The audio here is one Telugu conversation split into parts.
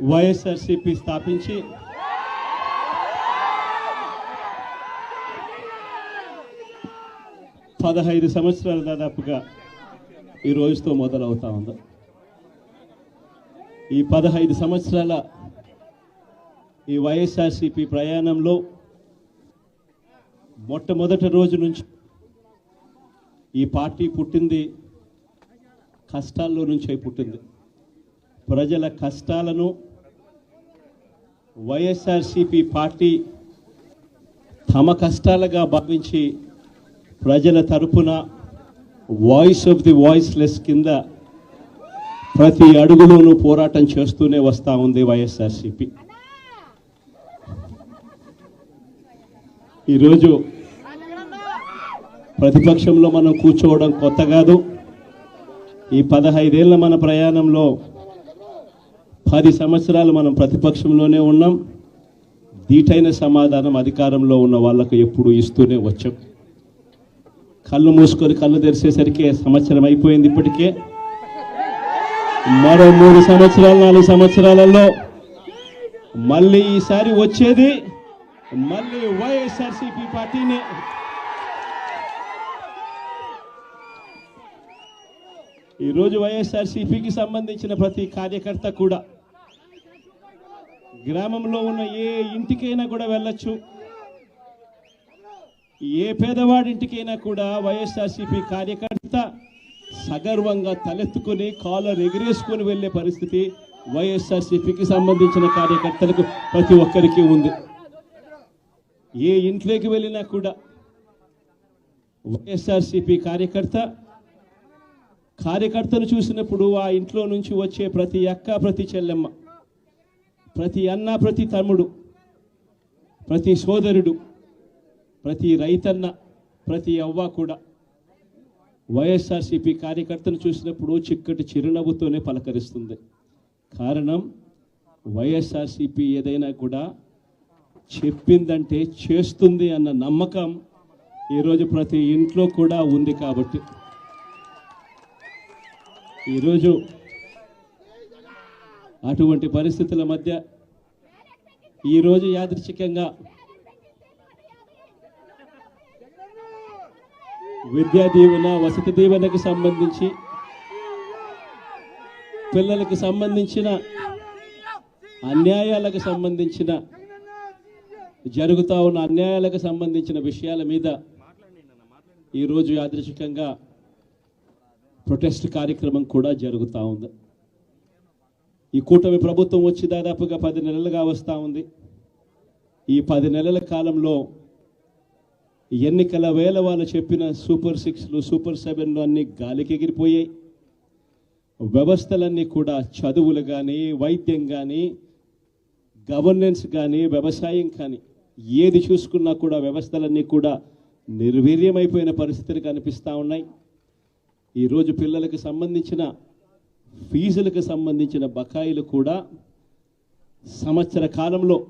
వైఎస్ఆర్సిపి స్థాపించి పదహైదు సంవత్సరాలు దాదాపుగా ఈ రోజుతో మొదలవుతా ఉంది. ఈ పదహైదు సంవత్సరాల ఈ వైఎస్ఆర్సిపి ప్రయాణంలో మొట్టమొదటి రోజు నుంచి ఈ పార్టీ పుట్టింది కష్టాల్లో నుంచి పుట్టింది. ప్రజల కష్టాలను వైఎస్ఆర్సిపి పార్టీ తమ కష్టాలుగా భావించి ప్రజల తరపున వాయిస్ ఆఫ్ ది వాయిస్లెస్ కింద ప్రతి అడుగులోనూ పోరాటం చేస్తూనే వస్తూ ఉంది వైఎస్ఆర్సిపి. ఈరోజు ప్రతిపక్షంలో మనం కూర్చోవడం కొత్త కాదు. ఈ పదహైదేళ్ళ మన ప్రయాణంలో పది సంవత్సరాలు మనం ప్రతిపక్షంలోనే ఉన్నాం. దీటైన సమాధానం అధికారంలో ఉన్న వాళ్ళకు ఎప్పుడు ఇస్తూనే వచ్చాం. కళ్ళు మూసుకొని కళ్ళు తెరిచేసరికి సంవత్సరం అయిపోయింది ఇప్పటికే. మరో మూడు సంవత్సరాలు నాలుగు సంవత్సరాలలో మళ్ళీ ఈసారి వచ్చేది మళ్ళీ వైఎస్ఆర్సీపీ పార్టీనే. ఈరోజు వైఎస్ఆర్సీపీకి సంబంధించిన ప్రతి కార్యకర్త కూడా గ్రామంలో ఉన్న ఏ ఇంటికైనా కూడా వెళ్ళొచ్చు. ఏ పేదవాడింటికైనా కూడా వైఎస్ఆర్సీపీ కార్యకర్త సగర్వంగా తలెత్తుకొని కాలర్ ఎగిరేసుకొని వెళ్ళే పరిస్థితి వైఎస్ఆర్సీపీకి సంబంధించిన కార్యకర్తలకు ప్రతి ఒక్కరికి ఉంది. ఏ ఇంట్లోకి వెళ్ళినా కూడా వైఎస్ఆర్సీపీ కార్యకర్త కార్యకర్తను చూసినప్పుడు ఆ ఇంట్లో నుంచి వచ్చే ప్రతి అక్క ప్రతి చెల్లెమ్మ ప్రతి అన్న ప్రతి తమ్ముడు ప్రతి సోదరుడు ప్రతి రైతన్న ప్రతి అవ్వ కూడా వైఎస్ఆర్సీపీ కార్యకర్తను చూసినప్పుడు చిక్కటి చిరునవ్వుతోనే పలకరిస్తుంది. కారణం వైఎస్ఆర్సీపీ ఏదైనా కూడా చెప్పిందంటే చేస్తుంది అన్న నమ్మకం ఈరోజు ప్రతి ఇంట్లో కూడా ఉంది కాబట్టి. ఈరోజు అటువంటి పరిస్థితుల మధ్య ఈరోజు యాదృచ్ఛికంగా విద్యా దీవెన వసతి దీవెనకు సంబంధించి పిల్లలకు సంబంధించిన అన్యాయాలకు సంబంధించిన జరుగుతూ ఉన్న అన్యాయాలకు సంబంధించిన విషయాల మీద ఈరోజు యాదృచ్ఛికంగా ప్రొటెస్ట్ కార్యక్రమం కూడా జరుగుతూ ఉంది. ఈ కూటమి ప్రభుత్వం వచ్చి దాదాపుగా పది నెలలుగా వస్తూ ఉంది. ఈ పది నెలల కాలంలో ఎన్నికల వేల వాళ్ళు చెప్పిన సూపర్ సిక్స్లు సూపర్ సెవెన్లు అన్నీ గాలికి ఎగిరిపోయాయి. వ్యవస్థలన్నీ కూడా చదువులు కానీ వైద్యం కానీ గవర్నెన్స్ కానీ వ్యవసాయం కానీ ఏది చూసుకున్నా కూడా వ్యవస్థలన్నీ కూడా నిర్వీర్యమైపోయిన పరిస్థితులు కనిపిస్తూ ఉన్నాయి. ఈరోజు పిల్లలకు సంబంధించిన ఫీజులకు సంబంధించిన బకాయిలు కూడా సంవత్సర కాలంలో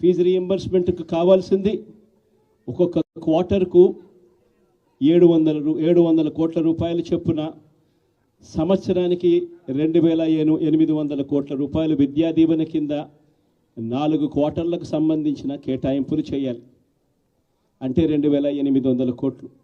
ఫీజు రీఎంబర్స్మెంట్కు కావాల్సింది. ఒక్కొక్క క్వార్టర్కు ఏడు వందల రూ- ఏడు వందల కోట్ల రూపాయలు చొప్పున సంవత్సరానికి రెండు వేల ఎను ఎనిమిది వందల కోట్ల రూపాయలు విద్యా దీవెన కింద నాలుగు క్వార్టర్లకు సంబంధించిన కేటాయింపులు చేయాలి. అంటే రెండు వేల ఎనిమిది వందల కోట్లు.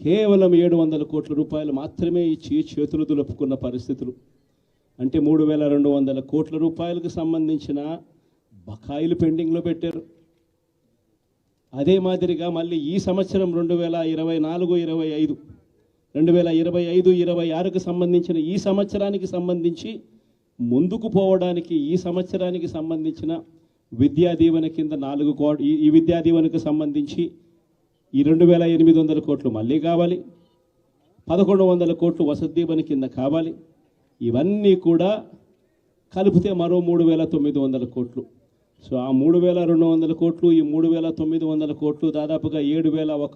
కేవలం ఏడు వందల కోట్ల రూపాయలు మాత్రమే ఇచ్చి చేతులు దులుపుకున్న పరిస్థితులు. అంటే మూడు వేల రెండు వందల కోట్ల రూపాయలకు సంబంధించిన బకాయిలు పెండింగ్లో పెట్టారు. అదే మాదిరిగా మళ్ళీ ఈ సంవత్సరం రెండు వేల ఇరవై నాలుగు ఇరవై ఐదు రెండు వేల ఇరవై ఐదు ఇరవై ఆరుకు సంబంధించిన ఈ సంవత్సరానికి సంబంధించి ముందుకు పోవడానికి ఈ సంవత్సరానికి సంబంధించిన విద్యా దీవెన కింద నాలుగు కోట్ ఈ- ఈ విద్యా దీవెనకు సంబంధించి ఈ రెండు వేల ఎనిమిది వందల కోట్లు మళ్ళీ కావాలి. పదకొండు వందల కోట్లు వసతి దీవెన కింద కావాలి. ఇవన్నీ కూడా కలిపితే మరో మూడు వేల తొమ్మిది వందల కోట్లు. సో ఆ మూడు వేల రెండు వందల కోట్లు ఈ మూడు వేల తొమ్మిది వందల కోట్లు దాదాపుగా ఏడు వేల ఒక